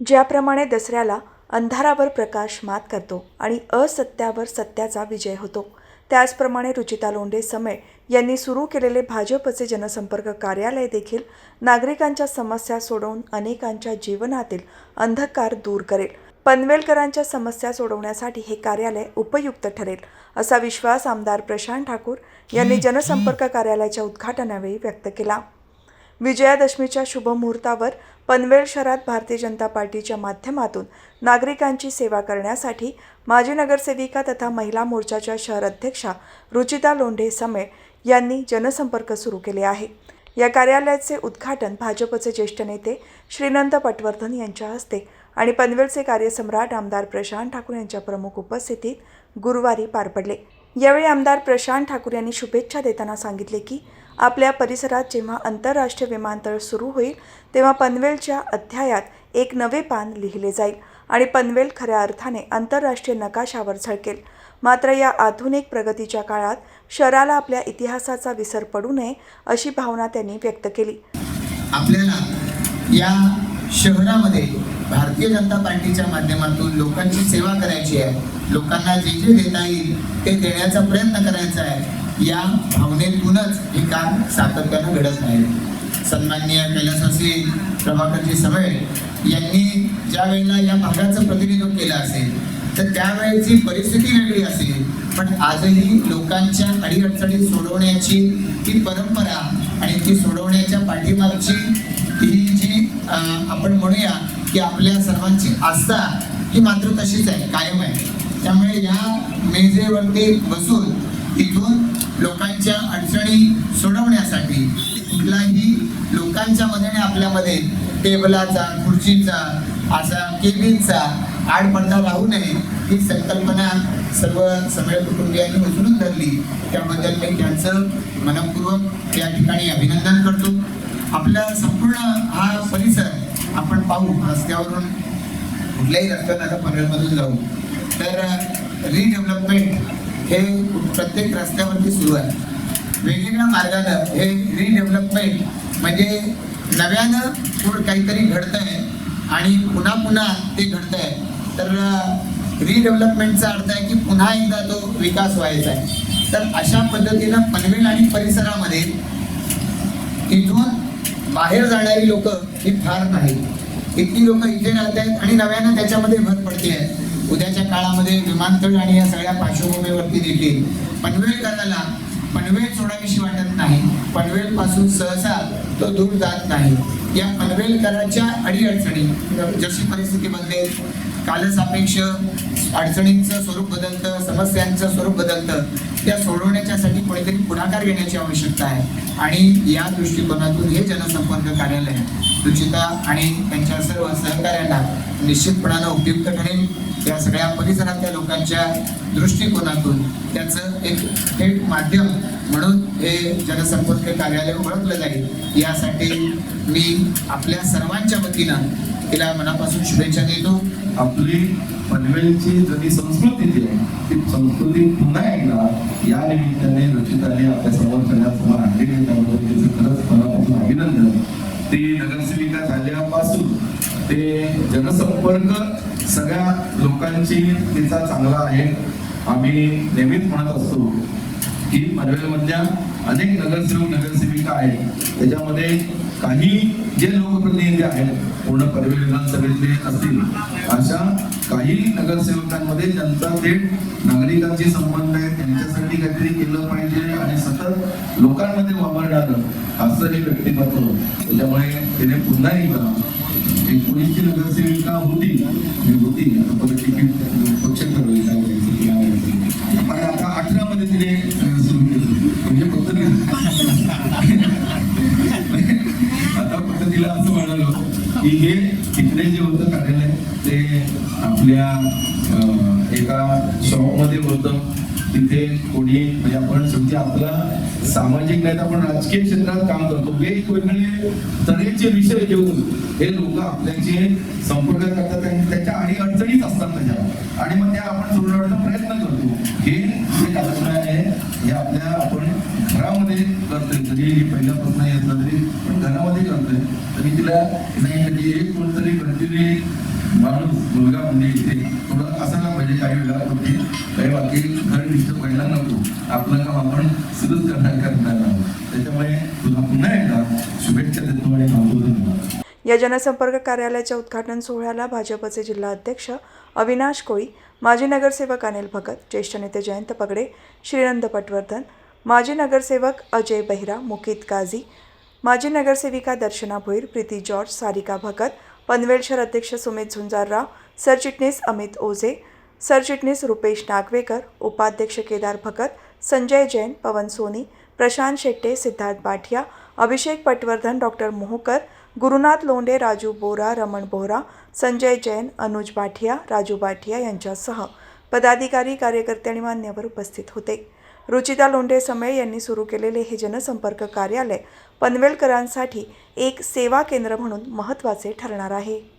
ज्याप्रमाणे दसऱ्याला अंधारावर प्रकाश मात करतो आणि असत्यावर सत्याचा विजय होतो. त्याचप्रमाणे रुचिता लोंढे समेळ यांनी सुरू केलेले भाजपचे जनसंपर्क कार्यालय देखील नागरिकांच्या समस्या सोडवून अनेकांच्या जीवनातील अंधकार दूर करेल. पनवेलकरांच्या समस्या सोडवण्यासाठी हे कार्यालय उपयुक्त ठरेल असा विश्वास आमदार प्रशांत ठाकूर यांनी जनसंपर्क कार्यालयाच्या उद्घाटनावेळी व्यक्त केला. विजयादशमीच्या शुभमुहूर्तावर पनवेल शहरात भारतीय जनता पार्टीच्या माध्यमातून नागरिकांची सेवा करण्यासाठी माजी नगरसेविका तथा महिला मोर्चाच्या शहर अध्यक्षा रुचिता लोंढे समेळ यांनी जनसंपर्क सुरू केले आहे. या कार्यालयाचे उद्घाटन भाजपचे ज्येष्ठ नेते श्रीनंत पटवर्धन यांच्या हस्ते आणि पनवेलचे कार्यसम्राट आमदार प्रशांत ठाकूर यांच्या प्रमुख उपस्थितीत गुरुवारी पार पडले. यावेळी आमदार प्रशांत ठाकूर यांनी शुभेच्छा देताना सांगितले की आपल्या परिसरात जेव्हा आंतरराष्ट्रीय विमानतळ सुरू होईल तेव्हा पनवेलच्या अध्यायात एक नवे पान लिहिले जाईल आणि पनवेल खऱ्या अर्थाने आंतरराष्ट्रीय नकाशावर झळकेल. मात्र या आधुनिक प्रगतीच्या काळात शहराला आपल्या इतिहासाचा विसर पडू नये अशी भावना त्यांनी व्यक्त केली. आपल्याला या शहरामध्ये भारतीय जनता पार्टीच्या माध्यमातून लोकांची सेवा करायची आहे. लोकांना जे जे देता येईल ते देण्याचा प्रयत्न करायचा आहे. या भावनेतूनच हे काम सातत्यानं घडत आहे सन्माननीय कैलासवासी प्रभाकरजी सवय यांनी ज्या वेळेला या भागाचं प्रतिनिधित्व केलं असेल तर त्यावेळेची परिस्थिती वेगळी असेल पण आजही लोकांच्या अडीअडचणी सोडवण्याची ती परंपरा आणि ती सोडवण्याच्या पाठीमागची ही जी आपण म्हणूया की आपल्या सर्वांची आस्था ही मात्र तशीच आहे कायम आहे. त्यामुळे या मेजेवरती बसून इथून लोकांच्या अडचणी सोडवण्यासाठी कुठलाही लोकांच्या मदने आपल्यामध्ये टेबलाचा खुर्चीचा असा केबिनचा आडपडदा राहू नये ही संकल्पना सर्व सगळ्या कुटुंबियांनी उचलून धरली. त्याबद्दल मी त्यांचं मनपूर्वक या ठिकाणी अभिनंदन करतो. आपला संपूर्ण हा परिसर आपण पाहू रस्त्यावरून कुठल्याही रस्त्यावर आता पनवेलमधून जाऊ. तर रिडेव्हलपमेंट हे प्रत्येक रस्त्यावरती सुरू आहे. वेगवेगळ्या मार्गानं हे रिडेव्हलपमेंट म्हणजे नव्यानं काहीतरी काहीतरी आहे आणि पुन्हा पुन्हा ते घडतंय. तर रिडेव्हलपमेंटचा अर्थ आहे की पुन्हा एकदा तो विकास व्हायचा आहे. तर अशा पद्धतीनं पनवेल आणि परिसरामध्ये इथून बाहेर जाणारी लोक ही फार नाही इतकी लोक इथे राहत आहेत आणि नव्यानं त्याच्यामध्ये भर पडते आहे उद्याच्या काळामध्ये विमानतळ आणि या सगळ्या पार्श्वभूमीवरती देखील पनवेलकराला पनवेल सोडावीशी वाटत नाही. पनवेल पासून सहसा तो दूर जात नाही. या पनवेलकराच्या अडीअडचणी जशी परिस्थिती बदलेल कालसापेक्ष अडचणींचं स्वरूप बदलतं समस्यांचं स्वरूप बदलतं त्या सोडवण्याच्यासाठी कोणीतरी पुढाकार घेण्याची आवश्यकता आहे. आणि या दृष्टिकोनातून हे जनसंपर्क कार्यालय रुचिता आणि त्यांच्या सर्व सहकार्यांना निश्चितपणानं उपयुक्त ठरेल. या सगळ्या परिसरातल्या लोकांच्या दृष्टिकोनातून त्याचं एक थेट माध्यम म्हणून हे जनसंपर्क कार्यालय ओळखलं जाईल. यासाठी मी आपल्या सर्वांच्या वतीनं तिला मनापासून शुभेच्छा देतो. आपली पनवेलची जुनी संस्कृती जी आहे ती संस्कृती पुन्हा एकदा या निमित्ताने रचिताने आपल्यासमोर सगळ्यासमोर आणलेली त्याबद्दल तिचं खरंच मनापासून अभिनंदन ती नगरसेविका झाल्यापासून ते जनसंपर्क सगळ्या लोकांची तिचा चांगला आहे. आम्ही नेहमीच म्हणत असतो की पनवेलमधल्या अनेक नगरसेवक नगरसेविका आहेत. त्याच्यामध्ये काही जे लोकप्रतिनिधी आहेत पूर्ण पनवेल विधानसभेतले असतील अशा काही नगरसेवकांमध्ये ज्यांचा थेट नागरिकांशी संबंध आहे. त्यांच्यासाठी काहीतरी केलं पाहिजे आणि सतत लोकांमध्ये वापरणारं असं हे व्यक्तिमत्व. त्याच्यामुळे तिने पुन्हा एकदा एकोणीसची नगरसेविका होती. होती. आता परत तिकीट पक्ष ठरवली आता अठरा मध्ये तिने सुरू केली. म्हणजे फक्त आता फक्त तिला असं म्हणालो की हे तिकडे जे होतं कार्यालय ते आपल्या अं, एका शॉपमध्ये होतं. तिथे कोणी म्हणजे आपण शेवटी आपला सामाजिक नाही तर आपण राजकीय क्षेत्रात काम करतो. वेगवेगळे तऱ्हेचे विषय घेऊन हे लोक आपल्याचे संपर्क करतात त्याच्या आणि अडचणीच असतात त्याच्या आणि मग त्या आपण सोडवण्याचा प्रयत्न करतो. हे जे कार्यक्रम आहे हे आपल्या आपण घरामध्ये करतोय. जरी पहिला प्रश्न येत तरी पण घरामध्ये करतोय. तरी तिला नाही एक कोणतरी कंटिन्यू माणूस मुलगा म्हणजे इथे थोडं असायला पाहिजे काही वेळा होती काही बाकी घर डिस्टर्ब व्हायला नको. आपलं काम आपण सुरूच करणार करणार आहोत. त्याच्यामुळे तुला पुन्हा एकदा शुभेच्छा देतो आणि थांबतो धन्यवाद. या जनसंपर्क कार्यालयाच्या उद्घाटन सोहळ्याला भाजपचे जिल्हा अध्यक्ष अविनाश कोळी माजी नगरसेवक अनिल भगत ज्येष्ठ नेते जयंत पगडे श्रीनंद पटवर्धन माजी नगरसेवक अजय बेहरा मुकीत काझी माजी नगरसेविका दर्शना भोईर प्रीती जॉर्ज सारिका भगत पनवेल शहर अध्यक्ष सुमित झुंजारराव सरचिटणीस अमित ओझे सरचिटणीस रुपेश नागवेकर उपाध्यक्ष केदार भगत संजय जैन पवन सोनी प्रशांत शेट्टे सिद्धार्थ बाठिया अभिषेक पटवर्धन डॉक्टर मोहकर गुरुनाथ लोंढे राजू बोरा रमण बोरा संजय जैन अनुज बाठिया राजू बाठिया यांच्यासह पदाधिकारी कार्यकर्ते आणि मान्यवर उपस्थित होते. रुचिता लोंढे समळे यांनी सुरू केलेले हे जनसंपर्क कार्यालय पनवेलकरांसाठी एक सेवा केंद्र म्हणून महत्त्वाचे ठरणार आहे.